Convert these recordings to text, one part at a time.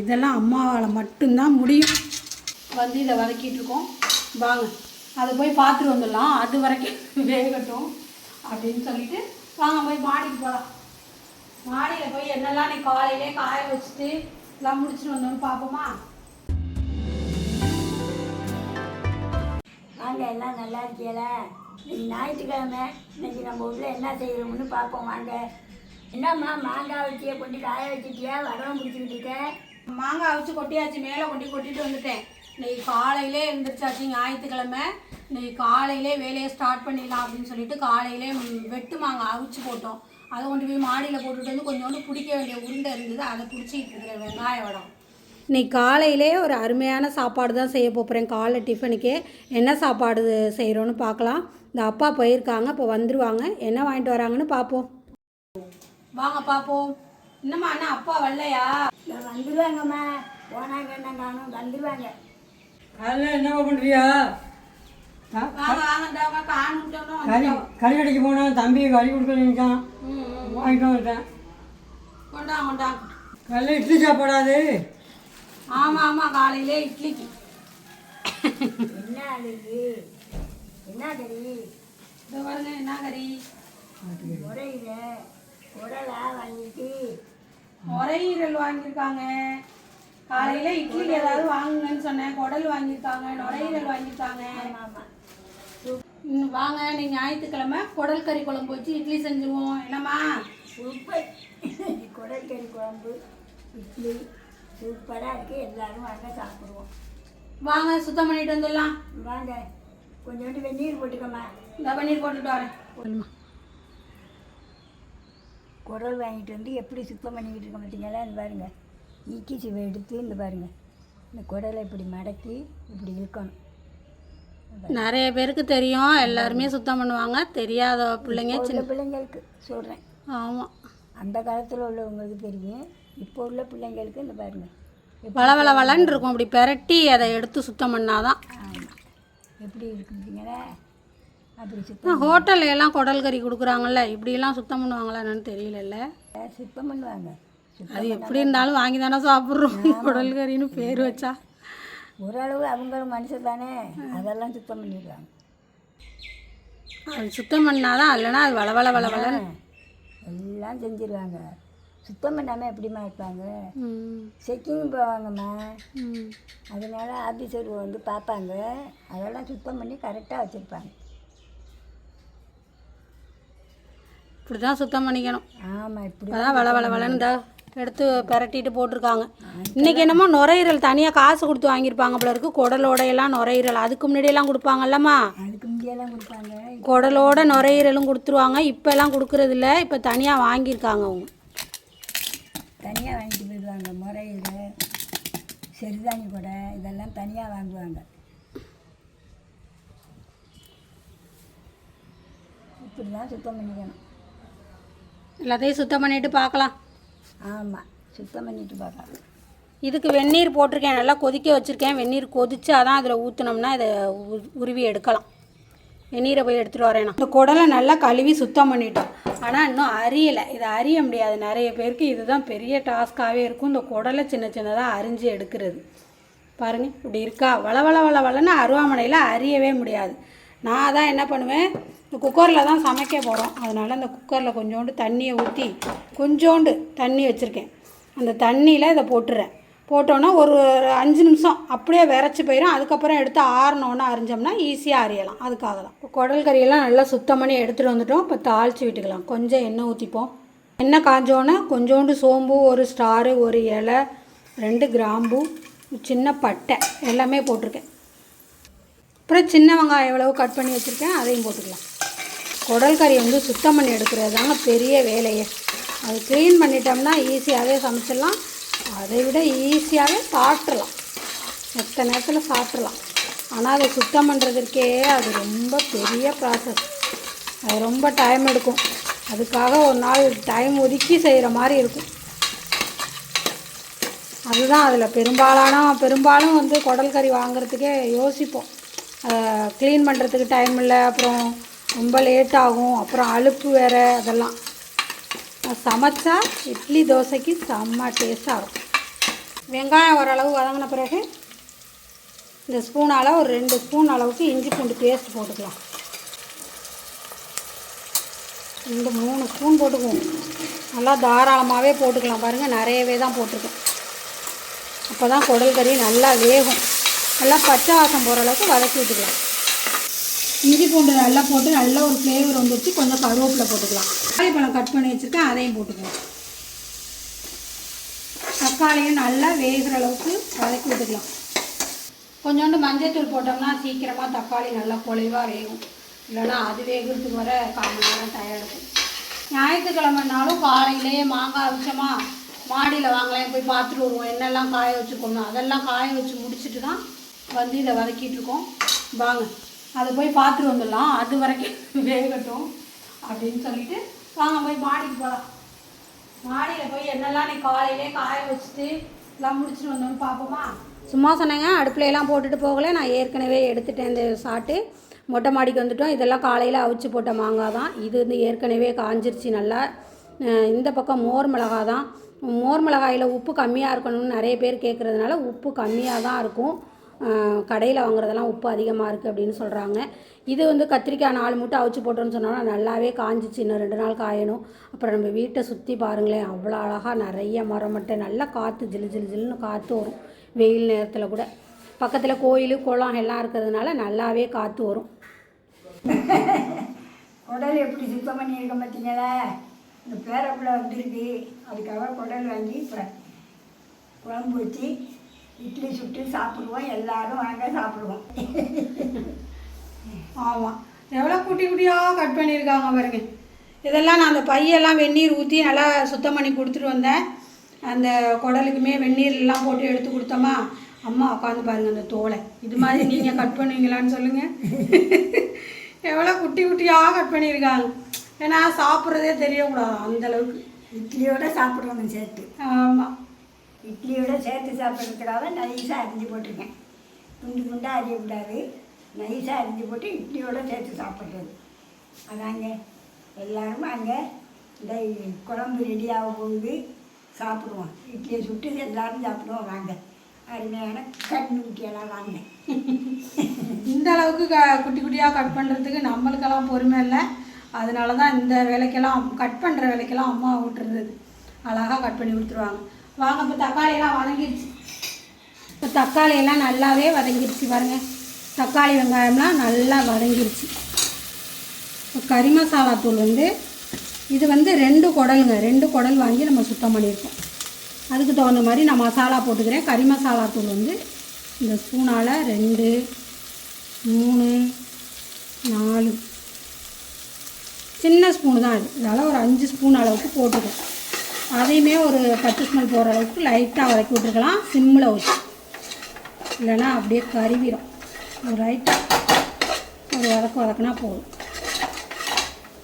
இதெல்லாம் அம்மாவால் மட்டும்தான் முடியும். வந்து இதை வதக்கிட்டு இருக்கோம். வாங்க. அதை போய் பார்த்துட்டு வந்துடலாம். அது வரைக்கும் வேகட்டும் அப்படின்னு சொல்லிட்டு வாங்க போய் மாடிக்கு போகலாம் மாடியில் போய் என்னெல்லாம் நீ காலையிலே காய வச்சுட்டு எல்லாம் முடிச்சுட்டு வந்தோன்னு பார்ப்போமா? வாங்க எல்லாம் நல்லா இருக்கீங்களா? இன்னைக்கு ஞாயிற்றுக்கிழமை. இன்னைக்கு நம்ம ஊரில் என்ன செய்யறோம்னு பார்ப்போம். வாங்க. என்னம்மா மாங்காய் வச்சியை கொண்டு காய வச்சுட்டியா? வடம் பிடிச்சிக்கிட்டு இருக்க. மாங்காய் வச்சு கொட்டியாச்சு மேலே கொண்டு கொட்டிட்டு வந்துட்டேன். இன்னைக்கு காலையிலே எழுந்திரிச்சாச்சு ஞாயிற்றுக்கிழமை. இன்னைக்கு காலையிலே வேலையை ஸ்டார்ட் பண்ணிடலாம் அப்படின்னு சொல்லிட்டு காலையிலே வெட்டு மாங்காய் அவிச்சு போட்டோம். அதை கொண்டு போய் மாடியில் போட்டுட்டு வந்து கொஞ்சோண்டு பிடிக்க வேண்டிய உருண்டை இருந்தது. அதை பிடிச்சிக்கிட்டு இருக்கிறேன் வெங்காய வடம் இன்னைக்கு காலையிலே ஒரு அருமையான சாப்பாடு தான் செய்ய போகிறேன் காலை டிஃபனுக்கே என்ன சாப்பாடு செய்கிறோன்னு பார்க்கலாம். இந்த அப்பா போயிருக்காங்க இப்போ வந்துடுவாங்க என்ன வாங்கிட்டு வராங்கன்னு பார்ப்போம். வாங்க பார்ப்போம். என்னம்மா அண்ணா அப்பா வரலையா? இதோ வந்துருவாங்கம்மா. போனாங்க என்ன காணும் வந்துருவாங்க. காலையில் என்ன பண்ணுறியா கறி கறி கடைக்கு போனேன் தம்பி கறி கொடுக்க நினைச்சான். வாங்கிட்டு வந்துட்டேன். கொண்டாங்க கொண்டாங்க காலையில் இட்லி சாப்பாடாது? ஆமாம் ஆமாம் காலையிலே இட்லிக்கு. என்ன இது? என்ன கறி? இதோ பாருங்க என்ன கறி? முறையில் உடலா வாங்கிட்டு நுரையீரல் வாங்கியிருக்காங்க. காலையில் இட்லி ஏதாவது வாங்குங்கன்னு சொன்னேன். குடல் வாங்கியிருக்காங்க நுரையீரல் வாங்கியிருக்காங்க. வாங்க நீ ஞாயிற்றுக்கிழமை குடல் கறி குழம்பு வச்சு இட்லி செஞ்சுருவோம். என்னம்மா? சூப்பர். குடல் கறி குழம்பு இட்லி சூப்பராக இருக்குது எல்லாரும் வாங்க சாப்பிடுவோம். வாங்க சுத்தம் பண்ணிட்டு வந்துடலாம். வாங்க. கொஞ்சோண்டு வெந்நீர் போட்டுக்கோமா இந்த பன்னீர் போட்டுட்டு வரேன். குடல் வாங்கிட்டு வந்து எப்படி சுத்தம் பண்ணிக்கிட்டு இருக்க மாட்டீங்களா? இந்த பாருங்க. ஈக்கி சிவை எடுத்து இந்த பாருங்க. இந்த குடலை இப்படி மடக்கி இப்படி இழுக்கணும். நிறைய பேருக்கு தெரியும். எல்லாருமே சுத்தம் பண்ணுவாங்க. தெரியாத பிள்ளைங்க உள்ள பிள்ளைங்களுக்கு சொல்கிறேன் ஆமாம் அந்த காலத்தில் உள்ளவங்களுக்கு தெரியும். இப்போ உள்ள பிள்ளைங்களுக்கு இந்த பாருங்க. வள வள வளன்னு இருக்கும். அப்படி பெரட்டி அதை எடுத்து சுத்தம் பண்ணாதான். எப்படி இருக்குங்களா ஹோட்டல்ல எல்லாம் குடல் கறி கொடுக்குறாங்கல்ல இப்படியெல்லாம் சுத்தம் பண்ணுவாங்களா என்னன்னு தெரியலல்ல. சுத்தம் பண்ணுவாங்க. அது எப்படி இருந்தாலும் வாங்கி தானே சாப்பிட்றோம். குடல் கறின்னு பேர் வச்சா. ஓரளவு அவங்களும் மனுஷன் தானே அதெல்லாம் சுத்தம் பண்ணிடுவாங்க அது சுத்தம் பண்ணாதான் இல்லைன்னா அது வள வள வள வளன்னு. எல்லாம் செஞ்சிருவாங்க. சுத்தம் பண்ணாமல் எப்படிம்மா இருப்பாங்க? செக்கிங் போவாங்கம்மா. அதனால ஆஃபீஸர் வந்து பார்ப்பாங்க. அதெல்லாம் சுத்தம் பண்ணி கரெக்டாக வச்சுருப்பாங்க. இப்படி தான் சுத்தம் பண்ணிக்கணும். ஆமாம் இப்படி இப்போதான் வள வள வளன்னு எடுத்து பெரட்டிட்டு போட்டிருக்காங்க. இன்னைக்கு என்னமோ நுரையீரல் தனியாக காசு கொடுத்து வாங்கியிருப்பாங்க போல இருக்கு. குடலோடையெல்லாம் நுரையீரல். அதுக்கு முன்னாடியெல்லாம் கொடுப்பாங்கல்லம்மா. அதுக்கு முந்தியெல்லாம் கொடுப்பாங்க. குடலோட நுரையீரலும் கொடுத்துருவாங்க. இப்போல்லாம் கொடுக்கறதில்ல. இப்போ தனியாக வாங்கியிருக்காங்க அவங்க. தனியாக வாங்கிட்டு போயிடுவாங்க. முறையில் செருதாணி கொடை இதெல்லாம் தனியாக வாங்குவாங்க. இப்படி தான் சுத்தம் பண்ணிக்கணும். எல்லாத்தையும் சுத்தம் பண்ணிட்டு பார்க்கலாம். ஆமாம் சுத்தம் பண்ணிட்டு பார்க்கலாம். இதுக்கு வெந்நீர் போட்டிருக்கேன் நல்லா கொதிக்க வச்சுருக்கேன். வெந்நீர் கொதிச்சாதான் அதில் ஊற்றினோம்னா இதை உ- உருவி எடுக்கலாம். வெந்நீரை போய் எடுத்துகிட்டு வரேன். இந்த குடலை நல்லா கழுவி சுத்தம் பண்ணிட்டோம். ஆனால் இன்னும் அரியலை. இதை அறிய முடியாது. நிறைய பேருக்கு இதுதான் பெரிய டாஸ்க்காகவே இருக்கும். இந்த குடலை சின்ன சின்னதாக அரிஞ்சு எடுக்கிறது. பாருங்க இப்படி இருக்கா? வள வள வள வளன்னு அருவாமனையில் அறியவே முடியாது. நான் தான் என்ன பண்ணுவேன்? இந்த குக்கரில் தான் சமைக்க போகிறோம் அதனால் அந்த குக்கரில் கொஞ்சோண்டு தண்ணியை ஊற்றி கொஞ்சோண்டு தண்ணி வச்சுருக்கேன். அந்த தண்ணியில் இதை போட்டுறேன். போட்டோன்னா ஒரு அஞ்சு நிமிஷம் அப்படியே விரைச்சி போயிடும் அதுக்கப்புறம் எடுத்து ஆறினோன்னு அரிஞ்சோம்னா ஈஸியாக அரியலாம். அதுக்காக தான். குடல் கறியெல்லாம் நல்லா சுத்தம் பண்ணி எடுத்துகிட்டு வந்துட்டோம். இப்போ தாளித்து விட்டுக்கலாம். கொஞ்சம் எண்ணெய் ஊற்றிப்போம் எண்ணெய் காஞ்சோன்னே கொஞ்சோண்டு சோம்பு ஒரு ஸ்டாரு ஒரு இலை ரெண்டு கிராம்பு சின்ன பட்டை எல்லாமே போட்டிருக்கேன். அப்புறம் சின்ன வெங்காயம் எவ்வளவு கட் பண்ணி வச்சுருக்கேன். அதையும் போட்டுக்கலாம். குடல் கறி வந்து சுத்தம் பண்ணி எடுக்கிறது தாங்க பெரிய வேலையே. அது க்ளீன் பண்ணிட்டோம்னா ஈஸியாகவே சமைச்சிடலாம். அதை விட ஈஸியாகவே சாப்பிட்றலாம் மற்ற நேரத்தில் சாப்பிட்றலாம் ஆனால் அதை சுத்தம் பண்ணுறதுக்கே அது ரொம்ப பெரிய ப்ராசஸ் அது ரொம்ப டைம் எடுக்கும். அதுக்காக ஒரு நாள் டைம் ஒதுக்கி செய்கிற மாதிரி இருக்கும். அதுதான் அதில் பெரும்பாலான பெரும்பாலும் வந்து குடல் கறி வாங்குறதுக்கே யோசிப்போம். க்ளீன் பண்ணுறதுக்கு டைம் இல்லை அப்புறம் ரொம்ப லேட் ஆகும். அப்புறம் அலுப்பு வேறு அதெல்லாம். நான் சமைச்சா இட்லி தோசைக்கு செம்ம டேஸ்ட்டாக இருக்கும். வெங்காயம் ஓரளவு வதங்கின பிறகு இந்த ஸ்பூனால் ஒரு ரெண்டு ஸ்பூன் அளவுக்கு இஞ்சி பூண்டு பேஸ்ட் போட்டுக்கலாம். ரெண்டு மூணு ஸ்பூன் போட்டுக்குவோம். நல்லா தாராளமாகவே போட்டுக்கலாம். பாருங்கள் நிறையவே தான் போட்டிருக்கேன். அப்போ தான் குடல் கறி நல்லா வேகும். நல்லா பச்சை வாசம் போகிற அளவுக்கு வதக்கி விட்டுக்கலாம். இஞ்சி பூண்டு நல்லா போட்டு நல்ல ஒரு ஃப்ளேவர் வந்துச்சு கொஞ்சம் கருவேப்பில் போட்டுக்கலாம். தக்காளி கட் பண்ணி வச்சுருக்கேன் அதையும் போட்டுக்கலாம். தக்காளியும் நல்லா வேகிற அளவுக்கு வதக்கி விட்டுக்கலாம். கொஞ்சோண்டு மஞ்சத்தூள் போட்டோம்னா சீக்கிரமாக தக்காளி நல்லா குலைவாக வேகும். இல்லைன்னா அது வேகிறதுக்கு வர கால் மணி நேரம் டயர்டும் ஞாயிற்றுக்கிழமைனாலும் காலையிலேயே மாங்காய் அவிச்சோமா மாடியில் வாங்கலாம் போய் பார்த்துட்டு வருவோம். என்னெல்லாம் காய வச்சுக்கணும் அதெல்லாம் காய வச்சு முடிச்சுட்டு தான் வந்து இதை வதக்கிட்டுருக்கோம் வாங்க. அதை போய் பார்த்துட்டு வந்துடலாம். அது வரைக்கும் வேகட்டும் அப்படின்னு சொல்லிட்டு வாங்க போய் மாடிக்கு போகலாம் மாடியில் போய் என்னெல்லாம் நீ காலையிலே காய வச்சுட்டு எல்லாம் முடிச்சுட்டு வந்தோம்னு பார்ப்போமா? சும்மா சொன்னாங்க அடுப்புலையெல்லாம் போட்டுட்டு போகல. நான் ஏற்கனவே எடுத்துட்டேன் இந்த சாட்டு. மொட்டை மாடிக்கு வந்துட்டோம். இதெல்லாம் காலையில் அவிச்சு போட்ட மாங்காய் தான். இது வந்து ஏற்கனவே காஞ்சிருச்சு நல்லா. இந்த பக்கம் மோர் மிளகாய் தான். மோர் மிளகாயில் உப்பு கம்மியாக இருக்கணும்னு நிறைய பேர் கேட்குறதுனால உப்பு கம்மியாக தான் இருக்கும். கடையில் வாங்குறதெல்லாம் உப்பு அதிகமாக இருக்குது அப்படின்னு சொல்கிறாங்க இது வந்து கத்திரிக்காய் நாலு மூட்டை அவிச்சு போட்டோன்னு சொன்னோன்னா நல்லாவே காஞ்சிச்சு. இன்னும் ரெண்டு நாள் காயணும். அப்புறம் நம்ம வீட்டை சுற்றி பாருங்களேன் அவ்வளோ அழகாக நிறைய மரம் மட்டும் நல்லா காற்று ஜிலு ஜிலு ஜிலுன்னு காற்று வரும். வெயில் நேரத்தில் கூட. பக்கத்தில் கோயில் குளம் எல்லாம் இருக்கிறதுனால நல்லாவே காற்று வரும். குடல் எப்படி சுத்தம் பண்ணியிருக்க பார்த்தீங்களா? இந்த பேரப்பிள்ளை வந்திருக்கு. அதுக்காக குடல் வாங்கி இப்போ குழம்பு வச்சு இட்லி சுட்டு சாப்பிடுவோம் எல்லாரும் வாங்க சாப்பிடுவோம். ஆமாம் எவ்வளோ குட்டி குட்டியாக கட் பண்ணியிருக்காங்க பாருங்க. இதெல்லாம் நான் அந்த பையெல்லாம் வெந்நீர் ஊற்றி நல்லா சுத்தம் பண்ணி கொடுத்துட்டு வந்தேன். அந்த குடலுக்குமே வெந்நீர் எல்லாம் போட்டு எடுத்து கொடுத்தோமா அம்மா உட்காந்து பாருங்க அந்த தோலை. இது மாதிரி நீங்கள் கட் பண்ணுவீங்களான்னு சொல்லுங்கள் எவ்வளோ குட்டி குட்டியாக கட் பண்ணியிருக்காங்க. ஏன்னா சாப்பிட்றதே தெரியக்கூடாது அந்த அளவுக்கு. இட்லியோட சாப்பிடுவோம் சேர்த்து ஆமாம் இட்லியோட சேர்த்து சாப்பிட்றதுக்காக நைஸாக அரிஞ்சு போட்டிருக்கேன். துண்டு துண்டாக அறியக்கூடாது நைஸாக அரிஞ்சு போட்டு இட்லியோட சேர்த்து சாப்பிட்றது. அதாங்க எல்லாரும் அங்கே இந்த குழம்பு ரெடியாக போகுது. சாப்பிடுவோம். இட்லியை சுட்டு எல்லோரும் சாப்பிடுவோம். வாங்க. அருமையான கண் குட்டியெல்லாம் வாங்க. இந்த அளவுக்கு க குட்டி குட்டியாக கட் பண்ணுறதுக்கு நம்மளுக்கெல்லாம் பொறுமை இல்லை. அதனால தான் இந்த வேலைக்கெல்லாம் கட் பண்ணுற வேலைக்கெல்லாம் அம்மா விட்டுறது. அழகாக கட் பண்ணி கொடுத்துருவாங்க. வாங்க இப்போ தக்காளியெல்லாம் வதங்கிடுச்சு. இப்போ தக்காளி எல்லாம் நல்லாவே வதங்கிடுச்சு பாருங்க. தக்காளி வெங்காயம்லாம் நல்லா வதங்கிடுச்சு. இப்போ கறி மசாலா தூள் வந்து இது வந்து ரெண்டு குடலுங்க. ரெண்டு குடல் வாங்கி நம்ம சுத்தம் பண்ணியிருக்கோம். அதுக்கு தகுந்த மாதிரி நான் மசாலா போட்டுக்கிறேன். கறி மசாலா தூள் வந்து இந்த ஸ்பூனால் ரெண்டு மூணு நாலு. சின்ன ஸ்பூனு தான் இது. இதனால் ஒரு அஞ்சு ஸ்பூன் அளவுக்கு போட்டுருக்கேன் அதையுமே ஒரு பத்து ஸ்மெல் போகிற அளவுக்கு லைட்டாக வதக்கி விட்டுருக்கலாம். சிம்மில் வச்சு. இல்லைன்னா அப்படியே கருவிடும் ஒரு ரைட்டாக ஒரு வதக்கு வதக்குனா போதும்.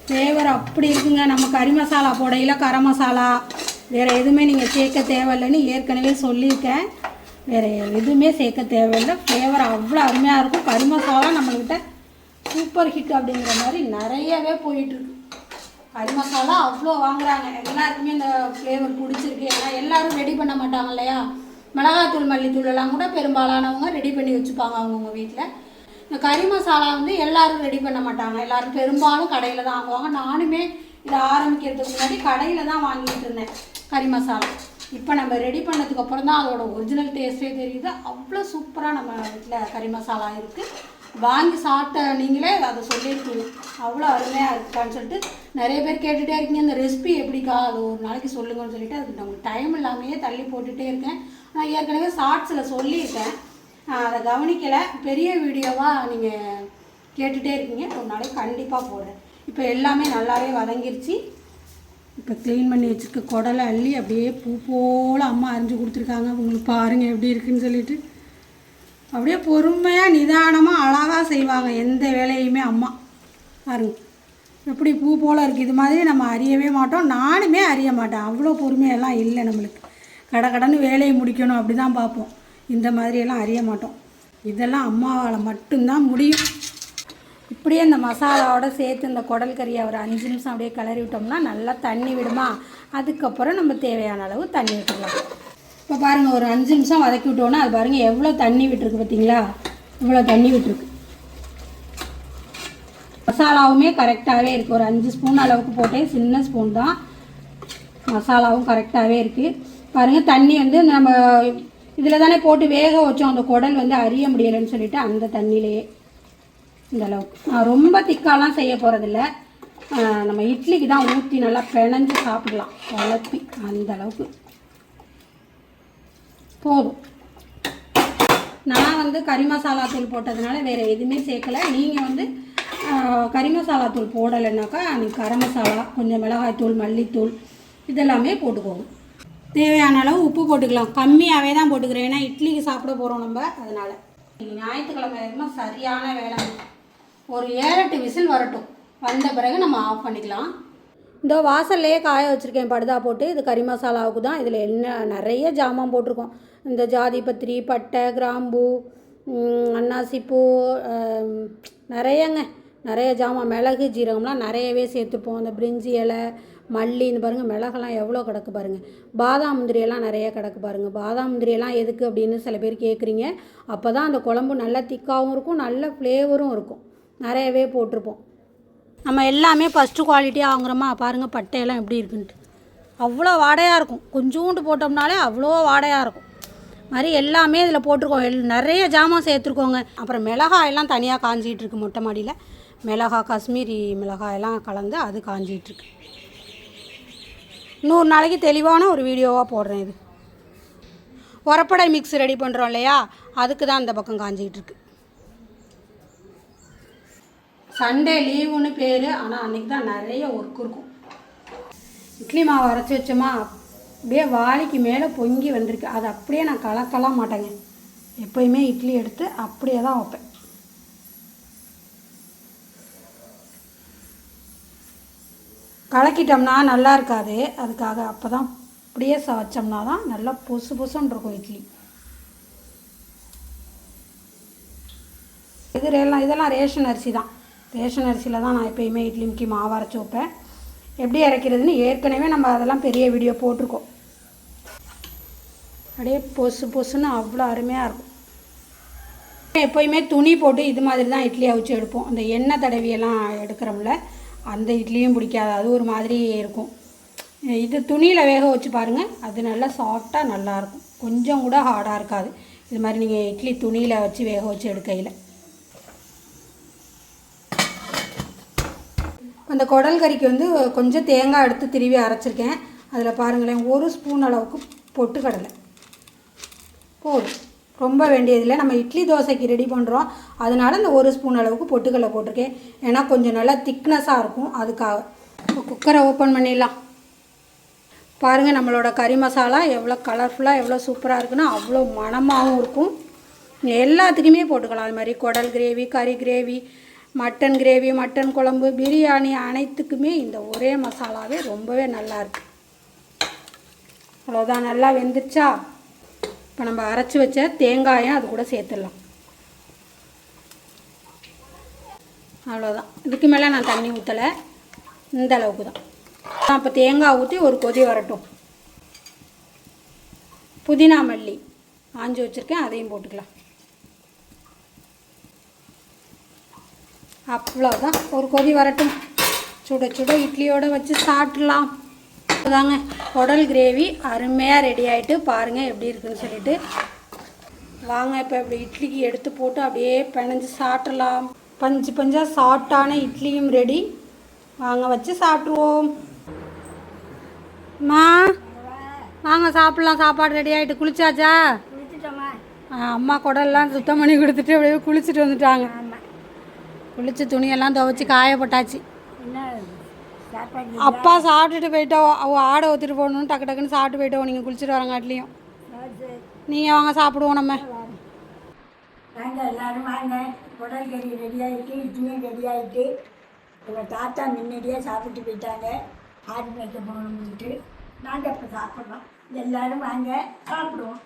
ஃப்ளேவர் அப்படி இருக்குங்க. நம்ம கறி மசாலா போடையில் கரம் மசாலா வேறு எதுவுமே நீங்கள் சேர்க்க தேவையில்லைன்னு ஏற்கனவே சொல்லியிருக்கேன். வேறு எதுவுமே சேர்க்க தேவையில்லை. ஃப்ளேவர் அவ்வளோ அருமையாக இருக்கும். கறி மசாலா நம்மள்கிட்ட சூப்பர் ஹிட் அப்படிங்கிற மாதிரி நிறையவே போயிட்டுருக்கு கறி மசாலா அவ்வளோ வாங்குறாங்க. எல்லாருக்குமே இந்த ஃப்ளேவர் பிடிச்சிருக்கு. ஏன்னா எல்லாரும் ரெடி பண்ண மாட்டாங்க இல்லையா? மிளகாத்தூள் மல்லித்தூள் எல்லாம் கூட பெரும்பாலானவங்க ரெடி பண்ணி வச்சுப்பாங்க அவங்கவுங்க வீட்டில் இந்த கறி மசாலா வந்து எல்லாரும் ரெடி பண்ண மாட்டாங்க. எல்லாரும் பெரும்பாலும் கடையில் தான் வாங்குவாங்க. நானுமே இதை ஆரம்பிக்கிறதுக்கு முன்னாடி கடையில் தான் வாங்கிட்டு இருந்தேன் கறி மசாலா. இப்போ நம்ம ரெடி பண்ணதுக்கப்புறம் தான் அதோட ஒரிஜினல் டேஸ்ட்டே தெரியுது. அவ்வளோ சூப்பராக நம்ம வீட்டில் கறி மசாலா இருக்குது வாங்கி சாப்பிட்ட நீங்களே அதை சொல்லியிருக்கீங்க. அவ்வளோ அருமையாக இருக்கான்னு சொல்லிட்டு நிறைய பேர் கேட்டுகிட்டே இருக்கீங்க இந்த ரெசிபி எப்படிக்கா? அது ஒரு நாளைக்கு சொல்லுங்கன்னு சொல்லிட்டு அதுக்கு நமக்கு டைம் இல்லாமையே தள்ளி போட்டுகிட்டே இருக்கேன். நான் ஏற்கனவே ஷார்ட்ஸில் சொல்லியிருக்கேன். அதை கவனிக்கலை. பெரிய வீடியோவாக நீங்கள் கேட்டுகிட்டே இருக்கீங்க. ஒரு நாளைக்கு கண்டிப்பாக போடுறேன். இப்போ எல்லாமே நல்லாவே வதங்கிருச்சு. இப்போ க்ளீன் பண்ணி வச்சுருக்க குடலை அள்ளி அப்படியே பூ போல் அம்மா அரிஞ்சு கொடுத்துருக்காங்க. உங்களுக்கு பாருங்கள் எப்படி இருக்குன்னு சொல்லிட்டு. அப்படியே பொறுமையாக நிதானமாக அழகாக செய்வாங்க. எந்த வேலையுமே அம்மா பாருங்க எப்படி பூ போல் இருக்குது இது மாதிரி நம்ம அறியவே மாட்டோம். நானுமே அறிய மாட்டேன். அவ்வளோ பொறுமையெல்லாம் இல்லை நம்மளுக்கு. கடை கடன்னு வேலையை முடிக்கணும் அப்படி தான் பார்ப்போம். இந்த மாதிரியெல்லாம் அறிய மாட்டோம். இதெல்லாம் அம்மாவால் மட்டும்தான் முடியும். இப்படியே இந்த மசாலாவோட சேர்த்து இந்த குடல் கறியை ஒரு அஞ்சு நிமிஷம் அப்படியே கிளறி விட்டோம்னா நல்லா தண்ணி விடுமா? அதுக்கப்புறம் நம்ம தேவையான அளவு தண்ணி விட்டுடலாம் இப்போ பாருங்கள் ஒரு அஞ்சு நிமிஷம் வதக்கி விட்டோன்னா அது பாருங்கள் எவ்வளோ தண்ணி விட்டுருக்கு பார்த்தீங்களா இவ்வளோ தண்ணி விட்டுருக்கு. மசாலாவுமே கரெக்டாகவே இருக்குது ஒரு அஞ்சு ஸ்பூன் அளவுக்கு போட்டேன். சின்ன ஸ்பூன் தான். மசாலாவும் கரெக்டாகவே இருக்குது பாருங்கள் தண்ணி வந்து நம்ம இதில் தானே போட்டு வேக வச்சோம். அந்த குடல் வந்து அறிய முடியலைன்னு சொல்லிட்டு அந்த தண்ணியிலேயே இந்த அளவுக்கு. நான் ரொம்ப திக்காலாம் செய்ய போகிறதில்ல நம்ம இட்லிக்கு தான் ஊற்றி நல்லா பிணைஞ்சு சாப்பிடலாம். குழப்பி அந்த அளவுக்கு. போதும். நான் வந்து கறி மசாலா தூள் போட்டதுனால வேறு எதுவுமே சேர்க்கல. நீங்கள் வந்து கறி மசாலா தூள் போடலைன்னாக்கா நீங்கள் கரம் மசாலா கொஞ்சம் மிளகாய்த்தூள் மல்லித்தூள் இதெல்லாமே போட்டுக்கோங்க. தேவையான அளவு உப்பு போட்டுக்கலாம். கம்மியாகவே தான் போட்டுக்கிறேன் ஏன்னா இட்லிக்கு சாப்பிட போகிறோம் நம்ம அதனால். ஞாயிற்றுக்கிழமை வரைக்கும் சரியான வேலை. ஒரு ஏழு எட்டு விசில் வரட்டும். வந்த பிறகு நம்ம ஆஃப் பண்ணிக்கலாம். இந்த வாசல்லையே காய வச்சுருக்கேன். படுதா போட்டு இது கறி மசாலாவுக்கு தான். இதில் என்ன நிறைய ஜாமான் போட்டிருக்கோம். இந்த ஜாதி பத்திரி பட்டை கிராம்பு அன்னாசிப்பூ நிறையங்க. நிறைய ஜாமான் மிளகு ஜீரகம்லாம் நிறையவே சேர்த்துப்போம். அந்த பிரிஞ்சி இலை மல்லி இந்த பாருங்கள் மிளகெல்லாம் எவ்வளோ கிடக்கு பாருங்கள் பாதாம் முந்திரியெல்லாம் நிறைய கிடக்கு பாருங்கள் பாதாம் முந்திரியெல்லாம் எதுக்கு அப்படின்னு சில பேர் கேட்குறீங்க. அப்போ தான் அந்த குழம்பு நல்லா திக்காகவும் இருக்கும் நல்ல ஃப்ளேவரும் இருக்கும். நிறையவே போட்டிருப்போம். நம்ம எல்லாமே ஃபஸ்ட்டு குவாலிட்டியாக வாங்குறோமா? பாருங்கள் பட்டையெல்லாம் எப்படி இருக்குன்ட்டு. அவ்வளோ வாடையாக இருக்கும். கொஞ்சோண்டு போட்டோம்னாலே அவ்வளோ வாடையாக இருக்கும். மாதிரி எல்லாமே இதில் போட்டிருக்கோம். எல் நிறைய ஜாமான் சேர்த்துருக்கோங்க. அப்புறம் மிளகாய் எல்லாம் தனியாக காஞ்சிட்டு இருக்கு மொட்டை மாடியில். மிளகா காஷ்மீரி மிளகாய் எல்லாம் கலந்து அது காஞ்சிகிட்ருக்கு. நூறு நாளைக்கு தெளிவான ஒரு வீடியோவாக போடுறேன் இது. உரப்படை மிக்ஸ் ரெடி பண்ணுறோம் இல்லையா? அதுக்கு தான் அந்த பக்கம் காஞ்சிக்கிட்டு இருக்கு சண்டே லீவுன்னு பேர். ஆனால் அன்றைக்கி தான் நிறைய ஒர்க் இருக்கும். இட்லி மாவு அரைச்சி வச்சோமா? அப்படியே வாளிக்கு மேலே பொங்கி வந்திருக்கு. அதை அப்படியே நான் கலக்கலாம் மாட்டேங்க. எப்போயுமே இட்லி எடுத்து அப்படியே தான் வைப்பேன். கலக்கிட்டோம்னா நல்லா இருக்காது. அதுக்காக அப்போ தான் அப்படியே ச வச்சோம்னா தான் நல்லா பொசு பொசுன்னு இருக்கும் இட்லி. இது எல்லாம் இதெல்லாம் ரேஷன் அரிசி தான். ரேஷன் அரிசியில் தான் நான் எப்பயுமே இட்லி முக்கிய மாவு அரைச்சி வைப்பேன். எப்படி இறக்கிறதுன்னு ஏற்கனவே நம்ம அதெல்லாம் பெரிய வீடியோ போட்டிருக்கோம். அப்படியே பொசு பொசுன்னு அவ்வளோ அருமையாக இருக்கும். எப்போயுமே துணி போட்டு இது மாதிரி தான் இட்லி அவிச்சு எடுப்போம். அந்த எண்ணெய் தடவியெல்லாம் எடுக்கிறோம்ல அந்த இட்லியும் பிடிக்காது. அது ஒரு மாதிரி இருக்கும். இது துணியில் வேக வச்சு பாருங்கள் அது நல்லா சாஃப்டாக நல்லாயிருக்கும் கொஞ்சம் கூட ஹார்டாக இருக்காது. இது மாதிரி நீங்கள் இட்லி துணியில் வச்சு வேக வச்சு எடுக்கையில். அந்த குடல் கறிக்கு வந்து கொஞ்சம் தேங்காய் எடுத்து திருவி அரைச்சிருக்கேன். அதில் பாருங்களேன் ஒரு ஸ்பூன் அளவுக்கு பொட்டு கடலை. போதும். ரொம்ப வேண்டியதில்லை. நம்ம இட்லி தோசைக்கு ரெடி பண்ணுறோம் அதனால இந்த ஒரு ஸ்பூன் அளவுக்கு பொட்டுக்கடலை போட்டிருக்கேன். ஏன்னா கொஞ்சம் நல்லா திக்னஸாக இருக்கும். அதுக்காக. இப்போ குக்கரை ஓப்பன் பண்ணிடலாம். பாருங்கள் நம்மளோட கறி மசாலா எவ்வளோ கலர்ஃபுல்லாக எவ்வளோ சூப்பராக இருக்குன்னா அவ்வளோ மணமாகவும் இருக்கும். எல்லாத்துக்குமே போட்டுக்கலாம். அது மாதிரி குடல் கிரேவி கறி கிரேவி மட்டன் கிரேவி மட்டன் குழம்பு பிரியாணி அனைத்துக்குமே இந்த ஒரே மசாலாவே ரொம்பவே நல்லாயிருக்கு அவ்வளோதான் நல்லா வெந்துருச்சா? இப்போ நம்ம அரைச்சி வச்ச தேங்காயும் அது கூட சேர்த்துடலாம். அவ்வளோதான் இதுக்கு மேலே நான் தண்ணி ஊற்றலை இந்த அளவுக்கு தான். அப்போ தேங்காய் ஊற்றி ஒரு கொதி வரட்டும். புதினா மல்லி. ஆஞ்சி வச்சுருக்கேன் அதையும் போட்டுக்கலாம். அவ்வளோதான் ஒரு கொதி வரட்டும். சுட சுட இட்லியோடு வச்சு சாப்பிட்லாம். அதாங்க குடல் கிரேவி அருமையாக ரெடி ஆகிட்டு பாருங்கள் எப்படி இருக்குன்னு சொல்லிட்டு. வாங்க இப்போ இப்படி இட்லிக்கு எடுத்து போட்டு அப்படியே பிணைஞ்சு சாப்பிட்றலாம் பஞ்சு பஞ்சாக சாஃப்டான இட்லியும் ரெடி வாங்க வச்சு சாப்பிட்ருவோம் அம்மா வாங்க சாப்பிட்லாம். சாப்பாடு ரெடி ஆகிட்டு குளிச்சாச்சா? அம்மா குடல்லாம் சுத்தம் பண்ணி கொடுத்துட்டு அப்படியே குளிச்சுட்டு வந்துட்டாங்க. குளிச்சு துணியெல்லாம் துவைச்சி காய போட்டாச்சு. என்ன சாப்பாடு அப்பா சாப்பிட்டுட்டு போயிட்டோம் அவ ஆடை ஒத்துட்டு போகணும்னு டக்கு டக்குன்னு சாப்பிட்டு போயிட்டோம் நீங்கள் குளிச்சுட்டு வரங்காட்டிலையும். நீங்கள் வாங்க சாப்பிடுவோம் நம்ம. வாங்க எல்லாரும் வாங்க. குடல் கறி ரெடி ஆகிட்டு இட்லியும் ரெடி ஆகிட்டு எங்கள் தாத்தா முன்னாடியே சாப்பிட்டு போயிட்டாங்க. ஆடு மேய்க்க போகணும்னுட்டு. நாங்கள் இப்போ சாப்பிட்றோம் எல்லாரும் வாங்க சாப்பிடுவோம்.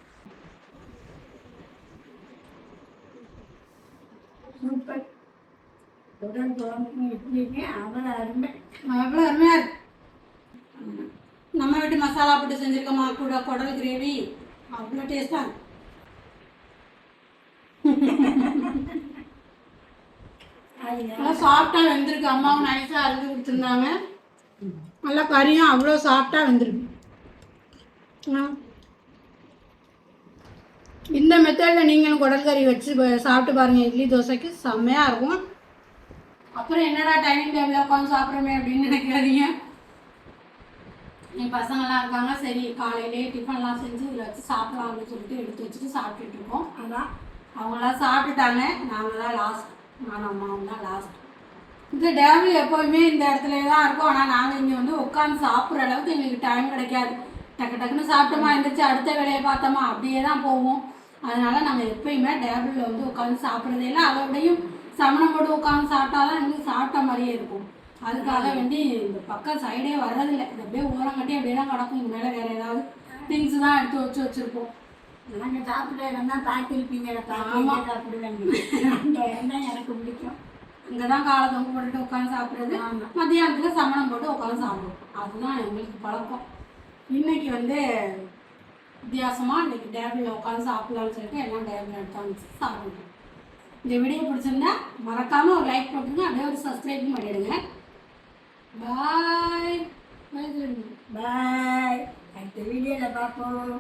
சூப்பர் குழம்பு இட்லியுமே அவ்வளோ அருமை. எவ்வளோ அருமையாக இருக்கு. நம்ம வீட்டு மசாலா போட்டு செஞ்சுருக்கோமா? கூட குடல் கிரேவி. அவ்வளோ இருக்கும் அது நல்லா சாஃப்டாக வெந்திருக்கு. அம்மாவும் நைஸாக அரைஞ்சி கொடுத்துருந்தாங்க. நல்லா கறியும் அவ்வளோ சாஃப்டாக வெந்திருக்கு. இந்த மெத்தடில் நீங்களும் குடல் கறி வச்சு சாப்பிட்டு பாருங்கள் இட்லி தோசைக்கு செம்மையாக இருக்கும். அப்புறம் என்னடா டைனிங் டேபிளில் உட்காந்து சாப்பிட்றோமே அப்படின்னு நினைக்காதீங்க. என் பசங்கள்லாம் இருக்காங்க. சரி காலையிலே டிஃபன்லாம் செஞ்சு இதில் வச்சு சாப்பிடலாம் அப்படின்னு சொல்லிட்டு எடுத்து வச்சுட்டு சாப்பிட்டுட்டு இருக்கோம். அதான் அவங்களாம் சாப்பிட்டுட்டாங்க. நாங்கள் தான் லாஸ்ட் நான் அம்மாவும் தான் லாஸ்ட் இந்த டேபிள் எப்போவுமே இந்த இடத்துல தான் இருக்கும். ஆனால் நாங்கள் இங்கே வந்து உட்காந்து சாப்பிட்ற அளவுக்கு எங்களுக்கு டைம் கிடைக்காது. டக்கு டக்குன்னு சாப்பிட்டோமா இருந்துச்சு அடுத்த வேலையை பார்த்தோமா அப்படியே தான் போவோம். அதனால் நாங்கள் எப்பயுமே டேபிளில் வந்து உட்காந்து சாப்பிட்றதே இல்லை அதோடையும் சமணம் போட்டு உட்காந்து சாப்பிட்டா தான் எங்களுக்கு சாப்பிட்ட மாதிரியே இருக்கும். அதுக்காக வேண்டி இந்த பக்கம் சைடே வர்றதில்லை. இது அப்படியே ஓரம் கட்டி அப்படியே தான் கிடக்கும். இது மேலே வேறு ஏதாவது திங்ஸ் தான் எடுத்து வச்சு வச்சுருப்போம். நாங்கள் சாப்பிட இடம் தான் பார்த்துருப்பீங்க ஆமா. சாப்பிடுவேங்க அந்த இடம் தான் எனக்கு பிடிக்கும். இங்கே தான் காலை தொங்க போட்டுட்டு உட்காந்து சாப்பிட்றது. மத்தியானத்தில் சமணம் போட்டு உட்காந்து சாப்பிடுவோம். அதுதான் எங்களுக்கு பழக்கம். இன்னைக்கு வந்து வித்தியாசமாக இன்னைக்கு டேபிளில் உட்காந்து சாப்பிடலாம்னு சொல்லிட்டு எல்லாம் டேபிள் எடுத்து வச்சு சாப்பிடுவோம். இந்த வீடியோ பிடிச்சிருந்தா மறக்காமல் ஒரு லைக் போட்டுருங்க அப்படியே ஒரு சப்ஸ்கிரைப் பண்ணிடுங்க. பாய் பாய் அடுத்த வீடியோவில் பார்ப்போம்.